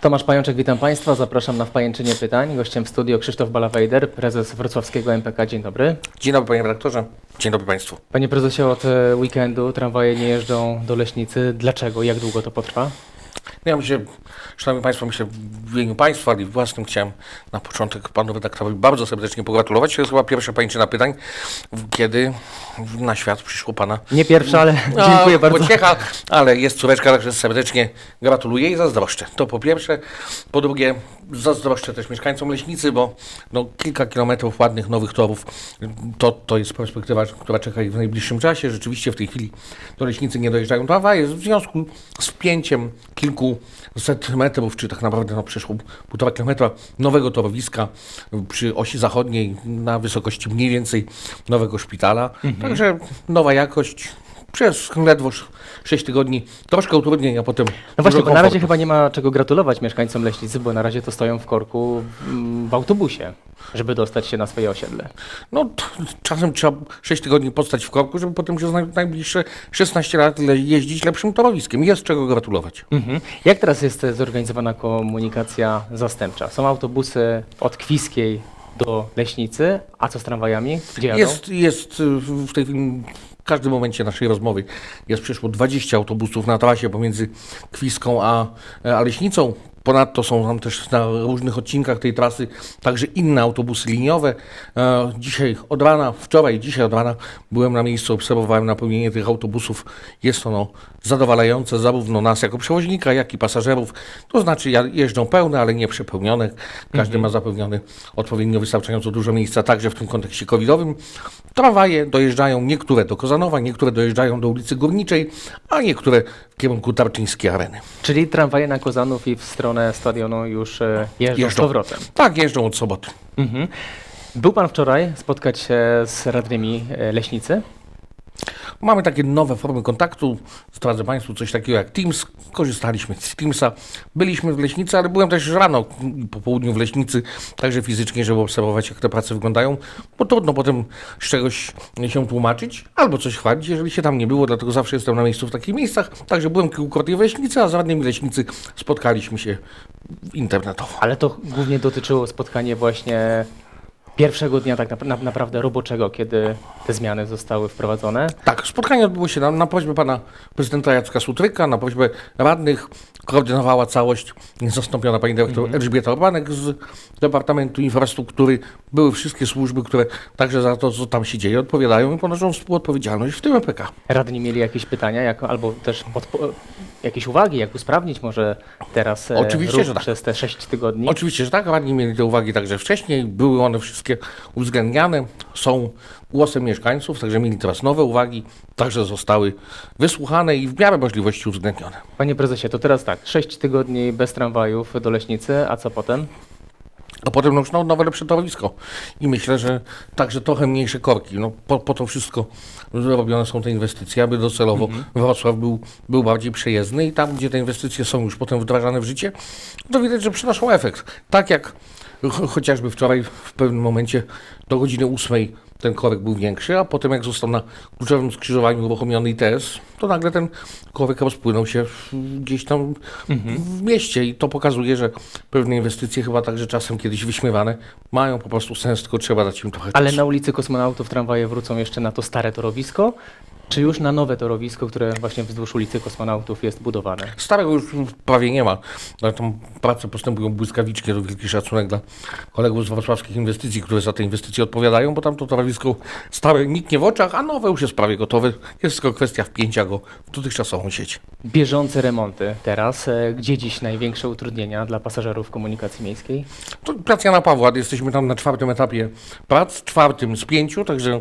Tomasz Pajączek, witam Państwa. Zapraszam na wpajęczynie pytań. Gościem w studio Krzysztof Balawejder, prezes wrocławskiego MPK. Dzień dobry. Dzień dobry panie redaktorze, dzień dobry państwu. Panie prezesie, od e, weekendu tramwaje nie jeżdżą do Leśnicy. Dlaczego? Jak długo to potrwa? Ja myślę, szanowni państwo, myślę w imieniu państwa, i własnym chciałem na początek panu redaktorowi bardzo serdecznie pogratulować. To jest chyba pierwsza pańczyna pytań, kiedy na świat przyszło pana Nie pierwsza, ale No, dziękuję bardzo. Pociecha, ale jest córeczka, także serdecznie gratuluję i zazdroszczę. To po pierwsze. Po drugie, zazdroszczę też mieszkańcom Leśnicy, bo no, kilka kilometrów ładnych nowych torów to, to jest perspektywa, która czeka ich w najbliższym czasie. Rzeczywiście w tej chwili do Leśnicy nie dojeżdżają tramwaje w związku z wpięciem kilkuset metrów, czy tak naprawdę no, przeszło półtora kilometra nowego torowiska przy osi zachodniej na wysokości mniej więcej nowego szpitala. Także nowa jakość przez ledwo 6 tygodni, troszkę utrudnień, a potem No właśnie, bo na razie chyba nie ma czego gratulować mieszkańcom Leśnicy, bo na razie to stoją w korku mm, w autobusie, żeby dostać się na swoje osiedle. No, czasem trzeba 6 tygodni postać w korku, żeby potem przez naj- najbliższe 16 lat jeździć lepszym torowiskiem. Jest czego gratulować. Mhm. Jak teraz jest e, zorganizowana komunikacja zastępcza? Są autobusy od Kwiskiej do Leśnicy, a co z tramwajami? Gdzie jadą? Jest, jest y, w tej chwili, każdym momencie naszej rozmowy jest przyszło 20 autobusów na trasie pomiędzy Kwiską a, a Leśnicą. Ponadto są tam też na różnych odcinkach tej trasy także inne autobusy liniowe. E, Dzisiaj od rana, wczoraj, dzisiaj od rana byłem na miejscu, obserwowałem napełnienie tych autobusów. Jest ono zadowalające zarówno nas jako przewoźnika, jak i pasażerów. To znaczy jeżdżą pełne, ale nie przepełnione. Każdy ma zapewniony odpowiednio wystarczająco dużo miejsca, także w tym kontekście covidowym. Tramwaje dojeżdżają niektóre do Kozanowa, niektóre dojeżdżają do ulicy Górniczej, a niektóre w kierunku Tarczyńskiej Areny. Czyli tramwaje na Kozanów i w stronę stadionu już e, jeżdżą, z Jeżdżą. powrotem. Tak, jeżdżą od soboty. Mhm. Był Pan wczoraj spotkać się z radnymi e, Leśnicy? Mamy takie nowe formy kontaktu. Zdradzę Państwu coś takiego jak Teams. Korzystaliśmy z Teamsa. Byliśmy w Leśnicy, ale byłem też rano po południu w Leśnicy, także fizycznie, żeby obserwować, jak te prace wyglądają, bo trudno potem z czegoś się tłumaczyć albo coś chwalić, jeżeli się tam nie było, dlatego zawsze jestem na miejscu w takich miejscach. Także byłem kilkukrotnie w Leśnicy, a z radnymi Leśnicy spotkaliśmy się internetowo. Ale to głównie dotyczyło spotkanie właśnie pierwszego dnia tak na, naprawdę roboczego, kiedy te zmiany zostały wprowadzone. Tak, spotkanie odbyło się na, na prośbę pana prezydenta Jacka Sutryka, na prośbę radnych. Koordynowała całość niezastąpiona pani dyrektor Elżbieta Urbanek z Departamentu Infrastruktury. Były wszystkie służby, które także za to, co tam się dzieje, odpowiadają i ponoszą współodpowiedzialność, w tym MPK. Radni mieli jakieś pytania, jak, albo też jakieś uwagi, jak usprawnić może teraz e, Oczywiście, że tak. przez te 6 tygodni. Oczywiście, że tak, radni mieli te uwagi także wcześniej, były one wszystkie uwzględniane, są głosem mieszkańców, także mieli teraz nowe uwagi, także zostały wysłuchane i w miarę możliwości uwzględnione. Panie prezesie, to teraz tak, 6 tygodni bez tramwajów do Leśnicy, a co potem? A potem no, no, nowe lepsze torowisko. I myślę, że także trochę mniejsze korki. No, po, po to wszystko robione są te inwestycje, aby docelowo Wrocław był, był bardziej przejezdny i tam, gdzie te inwestycje są już potem wdrażane w życie, to widać, że przynoszą efekt. Tak jak ch- chociażby wczoraj w pewnym momencie do godziny ósmej ten korek był większy, a potem jak został na kluczowym skrzyżowaniu uruchomiony ITS, to nagle ten korek rozpłynął się gdzieś tam w mieście. I to pokazuje, że pewne inwestycje chyba także czasem kiedyś wyśmiewane mają po prostu sens, tylko trzeba dać im trochę Ale czasu. na ulicy Kosmonautów tramwaje wrócą jeszcze na to stare torowisko, czy już na nowe torowisko, które właśnie wzdłuż ulicy Kosmonautów jest budowane? Starego już prawie nie ma, ale tam prace postępują błyskawicznie, to wielki szacunek dla kolegów z wrocławskich inwestycji, które za te inwestycje odpowiadają, bo tam to torowisko stare niknie w oczach, a nowe już jest prawie gotowe. Jest tylko kwestia wpięcia go w dotychczasową sieć. Bieżące remonty teraz. E, Gdzie dziś największe utrudnienia dla pasażerów komunikacji miejskiej? To plac Jana Pawła, jesteśmy tam na czwartym etapie prac, czwartym z pięciu, także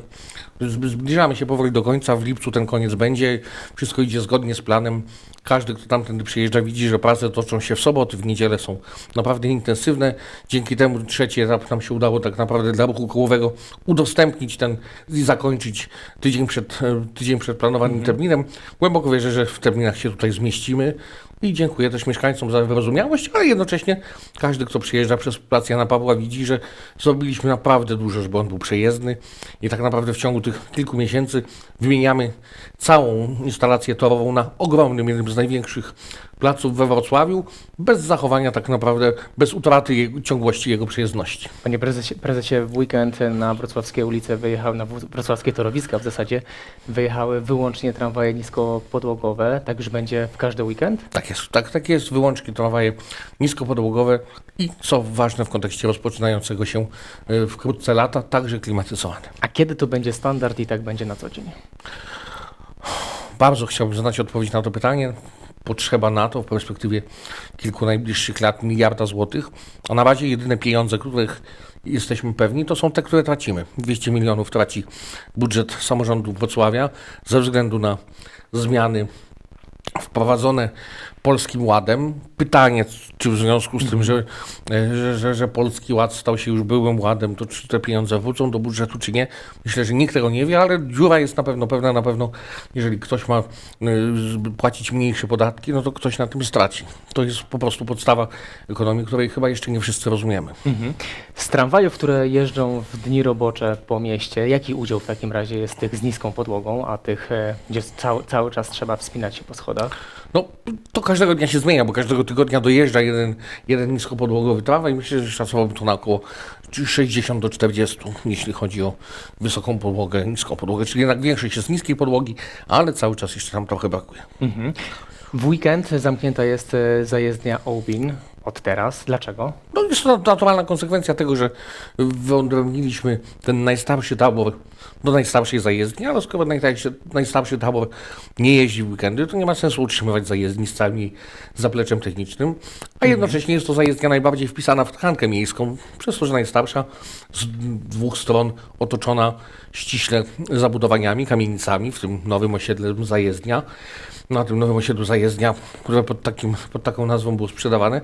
zb- zbliżamy się powoli do końca. W lipcu ten koniec będzie. Wszystko idzie zgodnie z planem. Każdy, kto tamtędy przyjeżdża, widzi, że prace toczą się w soboty, w niedzielę są naprawdę intensywne. Dzięki temu trzeci etap nam się udało tak naprawdę dla ruchu kołowego udostępnić ten i zakończyć tydzień przed, e, tydzień przed planowanym terminem. Głęboko wierzę, że w terminach się tutaj zmieścimy. I dziękuję też mieszkańcom za wyrozumiałość, ale jednocześnie każdy, kto przyjeżdża przez plac Jana Pawła widzi, że zrobiliśmy naprawdę dużo, żeby on był przejezdny i tak naprawdę w ciągu tych kilku miesięcy wymieniamy całą instalację torową na ogromnym, jednym z największych placów we Wrocławiu, bez zachowania tak naprawdę, bez utraty jego, ciągłości jego przejezdności. Panie prezesie, prezesie, w weekend na wrocławskie ulice wyjechały, na wr- wrocławskie torowiska w zasadzie, wyjechały wyłącznie tramwaje niskopodłogowe, tak już będzie w każdy weekend? Tak jest, tak, tak jest, wyłącznie tramwaje niskopodłogowe i co ważne w kontekście rozpoczynającego się y, wkrótce lata, także klimatyzowane. A kiedy to będzie standard i tak będzie na co dzień? Bardzo chciałbym znać odpowiedź na to pytanie. Potrzeba na to w perspektywie kilku najbliższych lat miliarda złotych, a na razie jedyne pieniądze, których jesteśmy pewni, to są te, które tracimy. 200 milionów traci budżet samorządu Wrocławia ze względu na zmiany wprowadzone Polskim Ładem. Pytanie, czy w związku z tym, że, e, że, że, że Polski Ład stał się już byłym ładem, to czy te pieniądze wrócą do budżetu, czy nie? Myślę, że nikt tego nie wie, ale dziura jest na pewno pewna, na pewno jeżeli ktoś ma z- płacić mniejsze podatki, no to ktoś na tym straci. To jest po prostu podstawa ekonomii, której chyba jeszcze nie wszyscy rozumiemy. Mhm. Z tramwajów, które jeżdżą w dni robocze po mieście, jaki udział w takim razie jest tych z niską podłogą, a tych, e, gdzie cały, cały czas trzeba wspinać się po schodach? No, to każdego dnia się zmienia, bo każdego tygodnia dojeżdża jeden, jeden niskopodłogowy tramwaj. Myślę, że szacowałbym to na około 60 do 40, jeśli chodzi o wysoką podłogę, niską podłogę, czyli jednak większość jest z niskiej podłogi, ale cały czas jeszcze tam trochę brakuje. Mhm. W weekend zamknięta jest e, zajezdnia Obin od teraz. Dlaczego? No jest to naturalna konsekwencja tego, że wyodrębniliśmy ten najstarszy tabor do najstarszej zajezdni, ale skoro najstarszy, najstarszy tabor nie jeździ w weekendy, to nie ma sensu utrzymywać zajezdni z całym zapleczem technicznym, a jednocześnie jest to zajezdnia najbardziej wpisana w tkankę miejską, przez to, że najstarsza, z dwóch stron otoczona ściśle zabudowaniami, kamienicami, w tym nowym osiedle zajezdnia. Na tym nowym osiedlu zajezdnia, które pod, takim, pod taką nazwą było sprzedawane,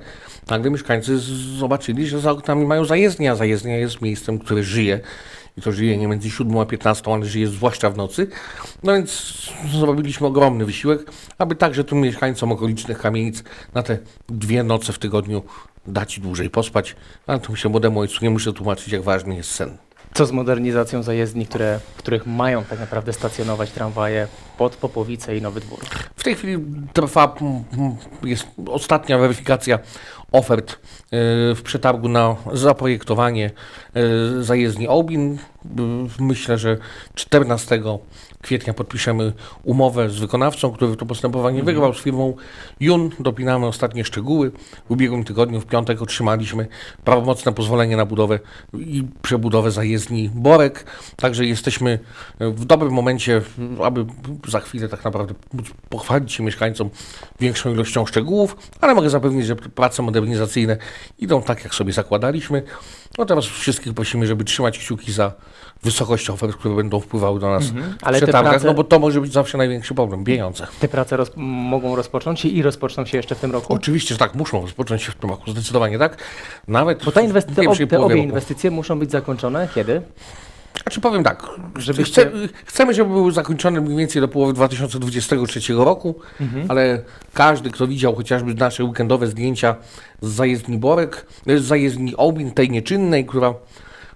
nagle mieszkańcy zobaczyli, że za oknami mają zajezdnię, a zajezdnia jest miejscem, które żyje. I to żyje nie między 7 a 15, ale żyje zwłaszcza w nocy. No więc zrobiliśmy ogromny wysiłek, aby także tym mieszkańcom okolicznych kamienic na te dwie noce w tygodniu dać dłużej pospać. Ale to się młodemu ojcu nie muszę tłumaczyć, jak ważny jest sen. Co z modernizacją zajezdni, które, w których mają tak naprawdę stacjonować tramwaje pod Popowicę i Nowy Dwór? W tej chwili trwa, mm, mm, jest ostatnia weryfikacja ofert w przetargu na zaprojektowanie e, zajezdni Obin. E, Myślę, że 14 kwietnia podpiszemy umowę z wykonawcą, który to postępowanie wygrał z firmą Jun. Dopinamy ostatnie szczegóły. W ubiegłym tygodniu, w piątek, otrzymaliśmy prawomocne pozwolenie na budowę i przebudowę zajezdni Borek. Także jesteśmy w dobrym momencie, aby za chwilę tak naprawdę móc pochwalić się mieszkańcom większą ilością szczegółów, ale mogę zapewnić, że prace modernizacyjne idą tak, jak sobie zakładaliśmy. No teraz wszystkich prosimy, żeby trzymać kciuki za wysokość ofert, które będą wpływały do nas Mhm. Ale te przetargach, prace- no bo to może być zawsze największy problem, pieniądze. Te prace roz, mogą rozpocząć się i rozpoczną się jeszcze w tym roku? Oczywiście, że tak, muszą rozpocząć się w tym roku, zdecydowanie tak. Nawet Bo ta inwesty- te, ob, te obie roku. inwestycje muszą być zakończone kiedy? Znaczy powiem tak, Żebyście- chce, chcemy, żeby były zakończone mniej więcej do połowy 2023 roku, ale każdy, kto widział chociażby nasze weekendowe zdjęcia z zajezdni Borek, z zajezdni Obin, tej nieczynnej, która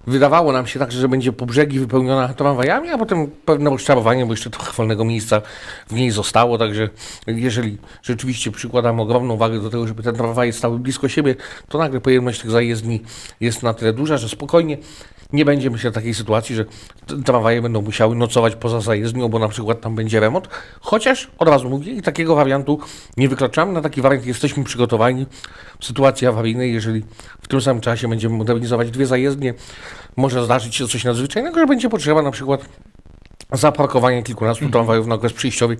wydawało nam się tak, że będzie po brzegi wypełniona tramwajami, a potem pewne rozczarowanie, bo jeszcze trochę wolnego miejsca w niej zostało, także jeżeli rzeczywiście przykładamy ogromną wagę do tego, żeby te tramwaje stały blisko siebie, to nagle pojemność tych zajezdni jest na tyle duża, że spokojnie nie będzie, myślę, takiej sytuacji, że tramwaje będą musiały nocować poza zajezdnią, bo na przykład tam będzie remont. Chociaż, od razu mówię, i takiego wariantu nie wykluczamy. Na taki wariant jesteśmy przygotowani w sytuacji awaryjnej, jeżeli w tym samym czasie będziemy modernizować dwie zajezdnie, może zdarzyć się coś nadzwyczajnego, że będzie potrzeba na przykład zaparkowania kilkunastu tramwajów na okres przejściowy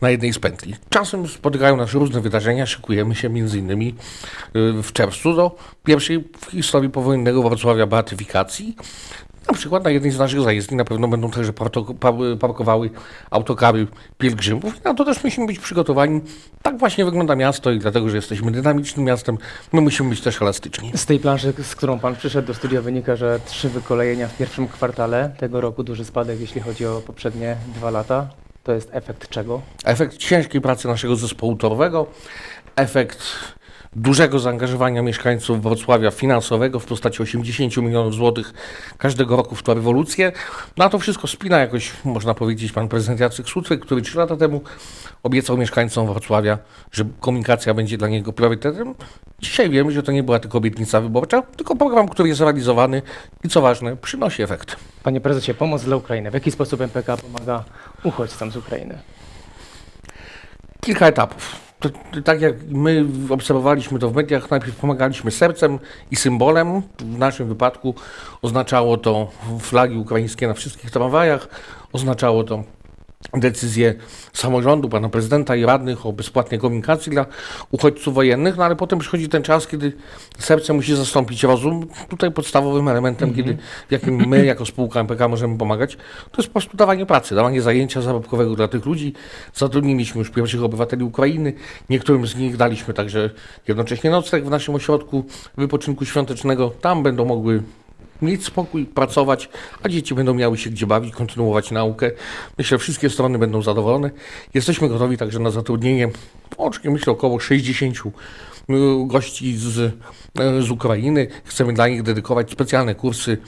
na jednej z pętli. Czasem spotykają nas różne wydarzenia, szykujemy się innymi y, w czerwcu do pierwszej w historii powojennego Wrocławia beatyfikacji. Na przykład na jednej z naszych zajezdni na pewno będą także parkowały autokary pielgrzymów. Na to też musimy być przygotowani. Tak właśnie wygląda miasto i dlatego, że jesteśmy dynamicznym miastem, my musimy być też elastyczni. Z tej planszy, z którą Pan przyszedł do studia wynika, że trzy wykolejenia w pierwszym kwartale tego roku, duży spadek jeśli chodzi o poprzednie dwa lata. To jest efekt czego? Efekt ciężkiej pracy naszego zespołu torowego, efekt dużego zaangażowania mieszkańców Wrocławia finansowego w postaci 80 milionów złotych każdego roku w tą rewolucję. Na to wszystko spina jakoś, można powiedzieć, pan prezydent Jacek Sutryk, który 3 lata temu obiecał mieszkańcom Wrocławia, że komunikacja będzie dla niego priorytetem. Dzisiaj wiemy, że to nie była tylko obietnica wyborcza, tylko program, który jest realizowany i co ważne, przynosi efekt. Panie prezesie, pomoc dla Ukrainy. W jaki sposób MPK pomaga uchodźcom z Ukrainy? kilka etapów. To, tak jak my obserwowaliśmy to w mediach, najpierw pomagaliśmy sercem i symbolem. W naszym wypadku oznaczało to flagi ukraińskie na wszystkich tramwajach, oznaczało to decyzję samorządu, pana prezydenta i radnych o bezpłatnej komunikacji dla uchodźców wojennych, no ale potem przychodzi ten czas, kiedy serce musi zastąpić rozum. Tutaj podstawowym elementem, kiedy, w jakim my jako spółka MPK możemy pomagać, to jest po prostu dawanie pracy, dawanie zajęcia zarobkowego dla tych ludzi. Zatrudniliśmy już pierwszych obywateli Ukrainy, niektórym z nich daliśmy także jednocześnie nocleg w naszym ośrodku wypoczynku świątecznego. Tam będą mogły mieć spokój, pracować, a dzieci będą miały się gdzie bawić, kontynuować naukę. Myślę, że wszystkie strony będą zadowolone. Jesteśmy gotowi także na zatrudnienie, łącznie myślę, około 60 y, gości z, y, z Ukrainy. Chcemy dla nich dedykować specjalne kursy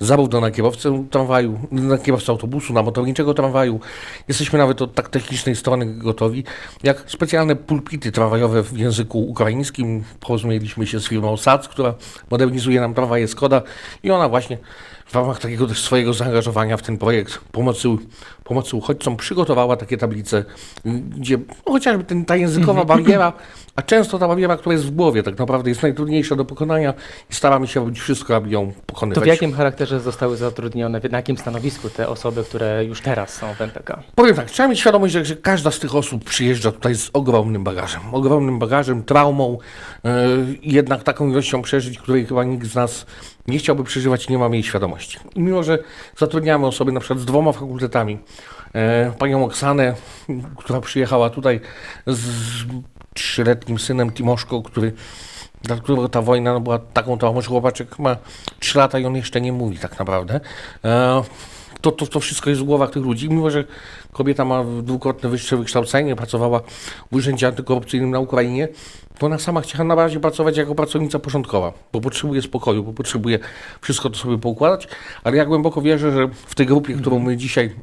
zarówno na kierowcę tramwaju, na kierowcę autobusu, na motorniczego tramwaju. Jesteśmy nawet od tak technicznej strony gotowi, jak specjalne pulpity tramwajowe w języku ukraińskim. Porozumieliśmy się z firmą SAC, która modernizuje nam tramwaje Skoda i ona właśnie w ramach takiego swojego zaangażowania w ten projekt pomocy, pomocy uchodźcom przygotowała takie tablice, gdzie no, chociażby ten, ta językowa bariera, a często ta bariera, która jest w głowie, tak naprawdę jest najtrudniejsza do pokonania i staramy się robić wszystko, aby ją To pokonywać. w jakim charakterze zostały zatrudnione, na jakim stanowisku te osoby, które już teraz są w MPK? Powiem tak, trzeba mieć świadomość, że, każda z tych osób przyjeżdża tutaj z ogromnym bagażem. Ogromnym bagażem, traumą, yy, jednak taką ilością przeżyć, której chyba nikt z nas nie chciałby przeżywać nie mamy jej świadomości. I mimo, że zatrudniamy osoby na przykład z dwoma fakultetami, panią Oksanę, która przyjechała tutaj z trzyletnim synem Timoszko, który dla którego ta wojna no, była taką traumą, że chłopaczek ma 3 lata i on jeszcze nie mówi tak naprawdę. E, to, to, to wszystko jest w głowach tych ludzi. Mimo, że kobieta ma dwukrotne wyższe wykształcenie, pracowała w Urzędzie Antykorupcyjnym na Ukrainie, to ona sama chciała na razie pracować jako pracownica porządkowa, bo potrzebuje spokoju, bo potrzebuje wszystko to sobie poukładać, ale ja głęboko wierzę, że w tej grupie, którą my dzisiaj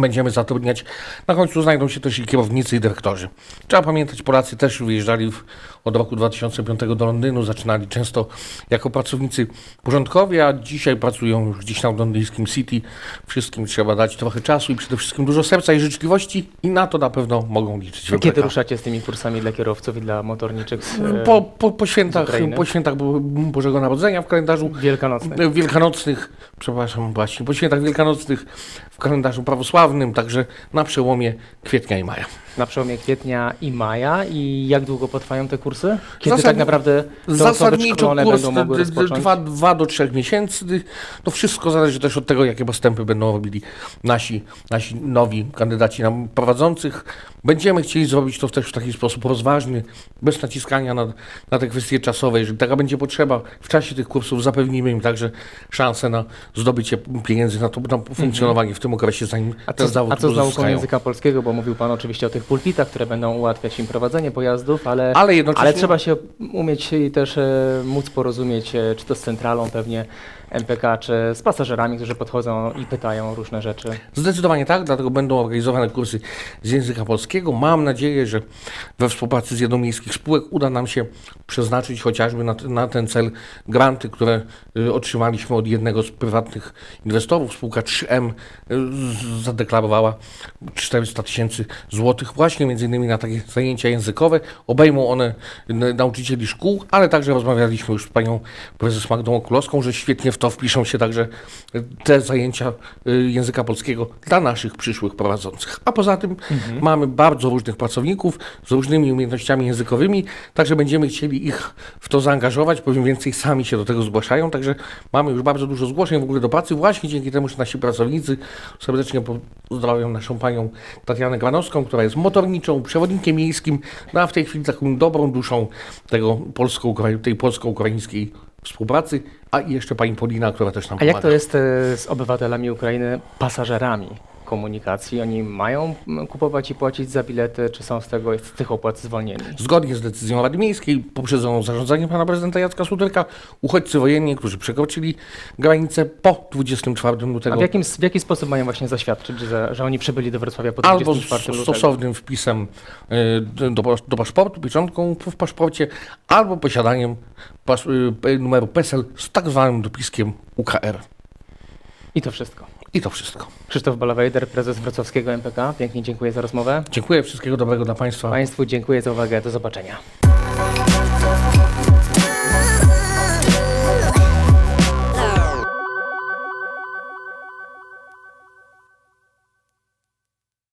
będziemy zatrudniać, na końcu znajdą się też i kierownicy i dyrektorzy. Trzeba pamiętać, Polacy też wyjeżdżali w, od roku 2005 do Londynu, zaczynali często jako pracownicy porządkowi, a dzisiaj pracują już gdzieś tam w londyńskim City. Wszystkim trzeba dać trochę czasu i przede wszystkim dużo serca i życzliwości i na to na pewno mogą liczyć. Kiedy ruszacie z tymi kursami dla kierowców i dla motorniczych z, e, Po, po, po, świętach, po świętach Bo- Bożego Narodzenia w kalendarzu wielkanocnych? wielkanocnych, przepraszam właśnie, po świętach wielkanocnych w kalendarzu prawosławnym, także na przełomie kwietnia i maja. Na przełomie kwietnia i maja i jak długo potrwają te kursy? Kiedy Zasad- tak naprawdę te osoby Zasadniczo szkolone kurs będą mogły rozpocząć? dwa, dwa do trzech miesięcy. To wszystko zależy też od tego, jakie postępy będą robili nasi, nasi nowi kandydaci nam prowadzących. Będziemy chcieli zrobić to też w taki sposób rozważny, bez naciskania na, na te kwestie czasowe. Jeżeli taka będzie potrzeba, w czasie tych kursów zapewnimy im także szansę na zdobycie pieniędzy na to na funkcjonowanie w tym okresie, zanim Mhm. A ten co, zawód a co z nauką języka polskiego? Bo mówił Pan oczywiście o tych pulpitach, które będą ułatwiać im prowadzenie pojazdów, ale, Ale jednocześnie... ale trzeba się umieć i też e, móc porozumieć, e, czy to z centralą pewnie MPK, czy z pasażerami, którzy podchodzą i pytają różne rzeczy. Zdecydowanie tak, dlatego będą organizowane kursy z języka polskiego. Mam nadzieję, że we współpracy z jedną miejskich spółek uda nam się przeznaczyć chociażby na, na ten cel granty, które y, otrzymaliśmy od jednego z prywatnych inwestorów. Spółka 3M y, zadeklarowała 400 tysięcy złotych właśnie między innymi na takie zajęcia językowe. Obejmą one n- nauczycieli szkół, ale także rozmawialiśmy już z panią prezes Magdą Okulowską, że świetnie w to wpiszą się także te zajęcia y, języka polskiego dla naszych przyszłych prowadzących. A poza tym mamy bardzo różnych pracowników z różnymi umiejętnościami językowymi, także będziemy chcieli ich w to zaangażować, powiem więcej, sami się do tego zgłaszają, także mamy już bardzo dużo zgłoszeń w ogóle do pracy, właśnie dzięki temu, że nasi pracownicy serdecznie pozdrawiam naszą panią Tatianę Granowską, która jest motorniczą, przewodnikiem miejskim, no a w tej chwili taką dobrą duszą tego polsko tej polsko-ukraińskiej współpracy, a i jeszcze pani Polina, która też nam A jak to jest e, z obywatelami Ukrainy, pasażerami? Komunikacji? Oni mają kupować i płacić za bilety, czy są z tego, z tych opłat zwolnieni? Zgodnie z decyzją Rady Miejskiej, poprzedzoną zarządzeniem pana prezydenta Jacka Suderka, uchodźcy wojenni, którzy przekroczyli granicę po 24 A lutego w, jakim, w jaki sposób mają właśnie zaświadczyć, że, że oni przybyli do Wrocławia po albo 24 z lutego? stosownym wpisem y, do, do paszportu, pieczątką w paszporcie, albo posiadaniem pas, y, numeru PESEL z tak zwanym dopiskiem UKR. I to wszystko. I to wszystko. Krzysztof Balawejder, prezes wrocławskiego MPK. Pięknie dziękuję za rozmowę. Dziękuję, wszystkiego dobrego dla Państwa. Państwu dziękuję za uwagę. Do zobaczenia.